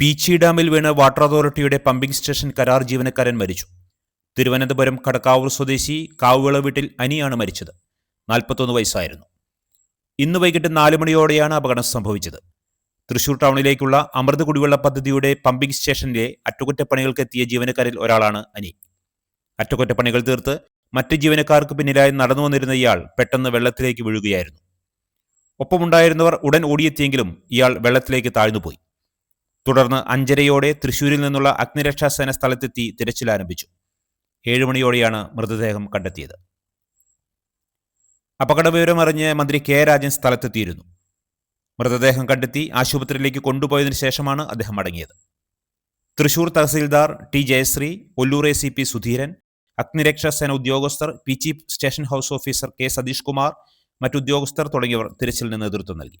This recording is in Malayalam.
പീച്ചി ഡാമിൽ വീണ് വാട്ടർ അതോറിറ്റിയുടെ പമ്പിംഗ് സ്റ്റേഷൻ കരാർ ജീവനക്കാരൻ മരിച്ചു. തിരുവനന്തപുരം കടക്കാവൂർ സ്വദേശി കാവുവിള വീട്ടിൽ അനിയാണ് മരിച്ചത്. നാൽപ്പത്തൊന്ന് വയസ്സായിരുന്നു. ഇന്ന് വൈകിട്ട് നാല് മണിയോടെയാണ് അപകടം സംഭവിച്ചത്. തൃശൂർ ടൗണിലേക്കുള്ള അമൃത് കുടിവെള്ള പദ്ധതിയുടെ പമ്പിംഗ് സ്റ്റേഷനിലെ അറ്റകുറ്റപ്പണികൾക്ക് എത്തിയ ജീവനക്കാരിൽ ഒരാളാണ് അനി. അറ്റകുറ്റപ്പണികൾ തീർത്ത് മറ്റ് ജീവനക്കാർക്ക് പിന്നിലായി നടന്നു വന്നിരുന്ന ഇയാൾ പെട്ടെന്ന് വെള്ളത്തിലേക്ക് വീഴുകയായിരുന്നു. ഒപ്പമുണ്ടായിരുന്നവർ ഉടൻ ഓടിയെത്തിയെങ്കിലും ഇയാൾ വെള്ളത്തിലേക്ക് താഴ്ന്നുപോയി. തുടർന്ന് അഞ്ചരയോടെ തൃശൂരിൽ നിന്നുള്ള അഗ്നിരക്ഷാ സേന സ്ഥലത്തെത്തി തിരച്ചിൽ ആരംഭിച്ചു. ഏഴുമണിയോടെയാണ് മൃതദേഹം കണ്ടെത്തിയത്. അപകട വിവരമറിഞ്ഞ് മന്ത്രി കെ രാജൻ സ്ഥലത്തെത്തിയിരുന്നു. മൃതദേഹം കണ്ടെത്തി ആശുപത്രിയിലേക്ക് കൊണ്ടുപോയതിനു ശേഷമാണ് അദ്ദേഹം മടങ്ങിയത് Thrissur tahsildar T Jayasree Ollur A C P Sudheeran അഗ്നിരക്ഷാസേന ഉദ്യോഗസ്ഥർ P chief station house officer K Satheesh Kumar മറ്റുദ്യോഗസ്ഥർ തുടങ്ങിയവർ തിരച്ചിലിന് നേതൃത്വം നൽകി.